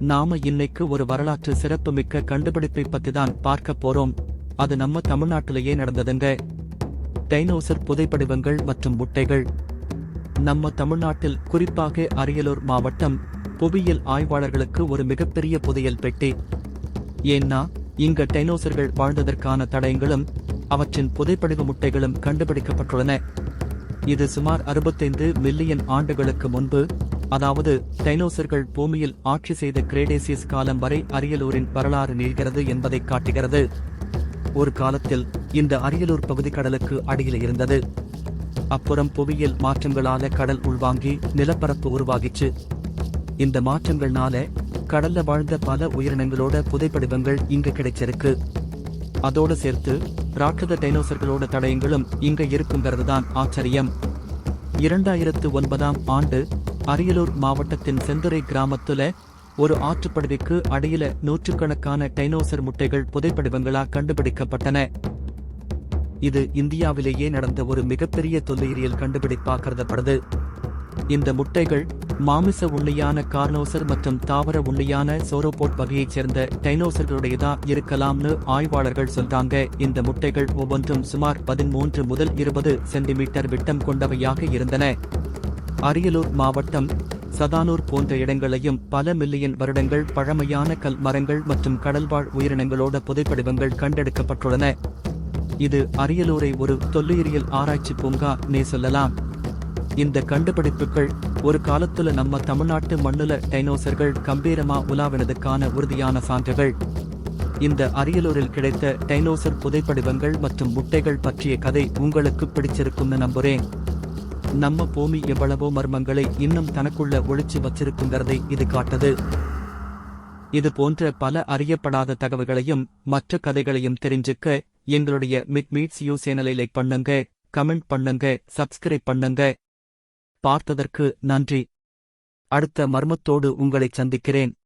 நாம இன்னைக்கு ஒரு வரலாற்று சிறப்புமிக்க கண்டுபிடிப்பை பத்தி தான் பார்க்க போறோம். அது நம்ம தமிழ்நாட்டிலேயே நடந்ததுங்க. டைனோசர் புதைப்படிவங்கள் மற்றும் முட்டைகள். நம்ம தமிழ்நாட்டில் குறிப்பாக அரியலூர் மாவட்டம் புவியியல் ஆய்வாளர்களுக்கு ஒரு மிகப்பெரிய புதையல் பெட்டி. ஏன்னா இங்க டைனோசர்கள் வாழ்ந்ததற்கான தடயங்களும் அவற்றின் புதைப்படிவு முட்டைகளும் கண்டுபிடிக்கப்பட்டுள்ளன. இது சுமார் 65 மில்லியன் ஆண்டுகளுக்கு முன்பு அதாவது டைனோசர்கள் பூமியில் ஆட்சி செய்த கிரேடேசியஸ் காலம் வரை அரியலூரின் வரலாறு நீள்கிறது என்பதை காட்டுகிறது. ஒரு காலத்தில் இந்த அரியலூர் பகுதி கடலுக்கு அடியில் இருந்தது. அப்புறம் புவியியல் மாற்றங்களால கடல் உள்வாங்கி நிலப்பரப்பு உருவாகிச்சு. இந்த மாற்றங்கள்னால கடல்ல வாழ்ந்த பல உயிரினங்களோட புதைப்படிவங்கள் இங்க கிடைச்சிருக்கு. அதோடு சேர்த்து ராட்சத டைனோசர்களோட தடயங்களும் இங்க இருக்குங்கிறது தான் ஆச்சரியம். இரண்டாயிரத்து ஒன்பதாம் ஆண்டு அரியலூர் மாவட்டத்தின் செந்துறை கிராமத்துல ஒரு ஆற்றுப்படுகைக்கு அடியில நூற்றுக்கணக்கான டைனோசர் முட்டைகள் புதைப்படிவங்களா கண்டுபிடிக்கப்பட்டன. இது இந்தியாவிலேயே நடந்த ஒரு மிகப்பெரிய தொல்லுயிரியல் கண்டுபிடிப்பா கருதப்படுது. இந்த முட்டைகள் மாமிச உண்ணியான கார்னோசர் மற்றும் தாவர உண்ணியான சோரோபோட் வகையைச் சேர்ந்த டைனோசர்களுடையதா இருக்கலாம்னு ஆய்வாளர்கள் சொல்றாங்க. இந்த முட்டைகள் ஒவ்வொன்றும் சுமார் பதிமூன்று முதல் இருபது சென்டிமீட்டர் விட்டம் கொண்டவையாக இருந்தன. அரியலூர் மாவட்டம் சதானூர் போன்ற இடங்களையும் பல மில்லியன் வருடங்கள் பழமையான கல் மரங்கள் மற்றும் கடல்வாழ் உயிரினங்களோட புதைப்படிவங்கள் கண்டெடுக்கப்பட்டுள்ளன. இது அரியலூரை ஒரு தொல்லுயிரியல் ஆராய்ச்சி பூங்கா நே சொல்லலாம். இந்த கண்டுபிடிப்புகள் ஒரு காலத்துல நம்ம தமிழ்நாட்டு மண்ணுல டைனோசர்கள் கம்பீரமா உலாவினதுக்கான உறுதியான சான்றுகள். இந்த அரியலூரில் கிடைத்த டைனோசர் புதைப்படிவங்கள் மற்றும் முட்டைகள் பற்றிய கதை உங்களுக்கு பிடிச்சிருக்கும்னு நம்புறேன். நம்ம பூமி எவ்வளவோ மர்மங்களை இன்னும் தனக்குள்ள ஒளிச்சு வச்சிருக்குங்கிறதை இது காட்டுது. இது போன்ற பல அறியப்படாத தகவல்களையும் மற்ற கதைகளையும் தெரிஞ்சுக்க எங்களுடைய மிட் மீட்ஸ் யூ சேனலை லைக் பண்ணுங்க கமெண்ட் பண்ணுங்க சப்ஸ்கிரைப் பண்ணுங்க. பார்த்ததற்கு நன்றி. அடுத்த மர்மத்தோடு உங்களை சந்திக்கிறேன்.